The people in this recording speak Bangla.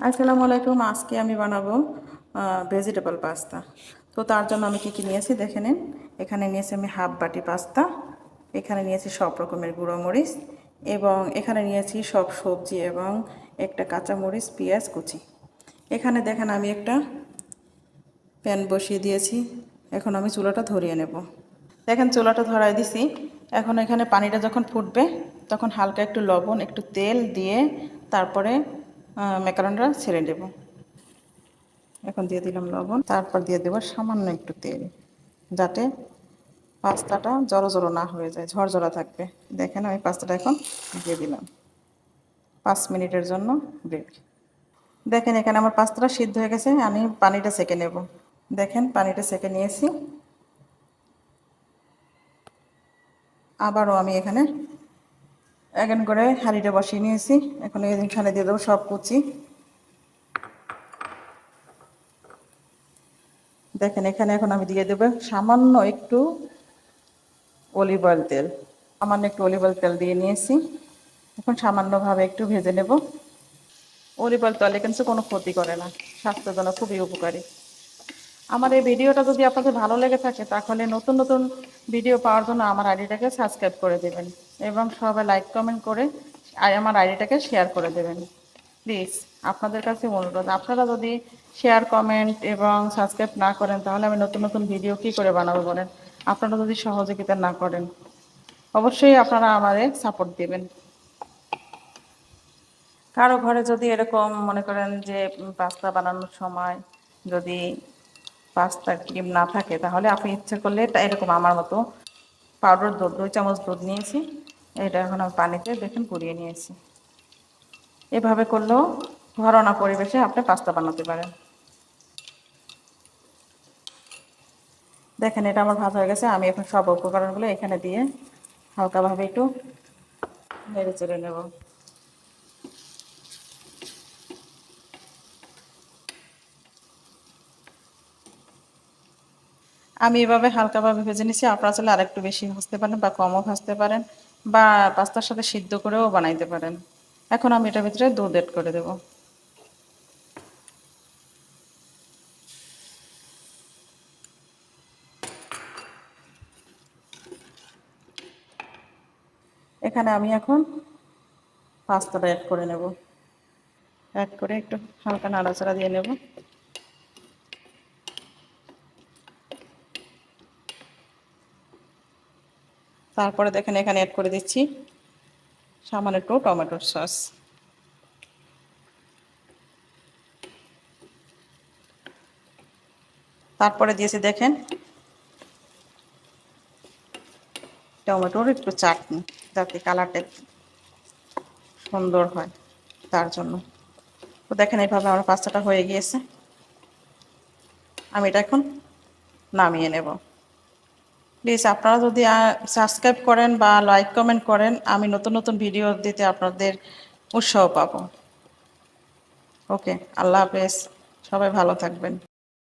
আসসালামু আলাইকুম, আজকে আমি বানাবো ভেজিটেবল পাস্তা তো তার জন্য আমি কী কী নিয়েছি দেখে নিন। এখানে নিয়েছি আমি হাফ বাটি পাস্তা এখানে নিয়েছি সব রকমের গুঁড়ো মরিচ এবং এখানে নিয়েছি সব সবজি এবং একটা কাঁচা মরিচ, পেঁয়াজ, কুচি। এখানে দেখেন আমি একটা প্যান বসিয়ে দিয়েছি, এখন আমি চুলাটা ধরিয়ে নেব। দেখেন চুলাটা ধরাই দিছি, এখন এখানে পানিটা যখন ফুটবে তখন হালকা একটু লবণ, একটু তেল দিয়ে তারপরে ম্যাকারনটা ছেড়ে দেব। এখন দিয়ে দিলাম লবণ, তারপর দিয়ে দেবো সামান্য একটু তেল, যাতে পাস্তাটা জড়ো জড়ো না হয়ে যায়, ঝরঝরা থাকবে। দেখেন আমি পাস্তাটা এখন দিয়ে দিলাম। পাঁচ মিনিটের জন্য ব্রেক দেখেন এখানে আমার পাস্তাটা সিদ্ধ হয়ে গেছে, আমি পানিটা সেকে নেব। দেখেন পানিটা সেকে নিয়েছি। আবারও আমি এখানে এখন করে হাঁড়িটা বসিয়ে নিয়েছি। এখন এখানে দিয়ে দেবো সব কুচি। দেখেন, এখানে এখন আমি দিয়ে দেবো সামান্য একটু অলিভ অয়েল তেল। সামান্য একটু অলিভ অয়েল তেল দিয়ে নিয়েছি। এখন সামান্যভাবে একটু ভেজে নেব। অলিভ অয়েল তেলে কিন্তু কোনো ক্ষতি করে না। স্বাস্থ্যের জন্য খুবই উপকারী। আমার এই ভিডিওটা যদি আপনাদের ভালো লেগে থাকে, তাহলে নতুন নতুন ভিডিও পাওয়ার জন্য আমার আইডিটাকে সাবস্ক্রাইব করে দেবেন এবং সবাই লাইক, কমেন্ট করে আমার আইডিটাকে শেয়ার করে দেবেন। প্লিজ, আপনাদের কাছে অনুরোধ, আপনারা যদি শেয়ার, কমেন্ট এবং সাবস্ক্রাইব না করেন, তাহলে আমি নতুন নতুন ভিডিও কি করে বানাবো বলেন? আপনারা যদি সহযোগিতা না করেন, অবশ্যই আপনারা আমাদের সাপোর্ট দেবেন। কারও ঘরে যদি এরকম মনে করেন যে পাস্তা বানানোর সময় যদি পাস্তা ক্রিম না থাকে, তাহলে আপনি ইচ্ছা করলে এরকম আমার মতো পাউডার, দুধ, দুই চামচ দুধ নিয়েছি। এটা এখন আমি পানিতে দেখুন পুড়িয়ে নিয়েছি। এভাবে করলেও ঘরনা পরিবেশে আপনি পাস্তা বানাতে পারেন। দেখেন, এটা আমার ভাত হয়ে গেছে। আমি এখন সব উপকরণগুলো এখানে দিয়ে হালকাভাবে একটু নেড়ে চেড়ে নেব। আমি এভাবে হালকাভাবে ভেজে নিচ্ছি আপনারা চাইলে আরেকটু বেশি ভাজতে পারেন বা কমও ভাজতে পারেন বা পাস্তার সাথে সিদ্ধ করেও বানাইতে পারেন। এখন আমি এটার ভিতরে দুধ এড করে দেব। এখানে আমি এখন পাস্তাটা অ্যাড করে নেব। অ্যাড করে একটু হালকা নাড়াচাড়া দিয়ে নেব। তারপরে দেখেন এখানে অ্যাড করে দিচ্ছি সামান্য একটু টমেটোর সস তারপরে দিয়েছি দেখেন টমেটোর একটু চাটনি, যাতে কালারটা সুন্দর হয় তার জন্য। তো দেখেন এইভাবে আমার পাস্তাটা হয়ে গিয়েছে। আমি এটা এখন নামিয়ে নেব। প্লিজ আপনারা যদি সাবস্ক্রাইব করেন বা লাইক কমেন্ট করেন, আমি নতুন নতুন ভিডিও দিতে আপনাদের উৎসাহ পাবো। ওকে আল্লাহ হাফেজ। সবাই ভালো থাকবেন।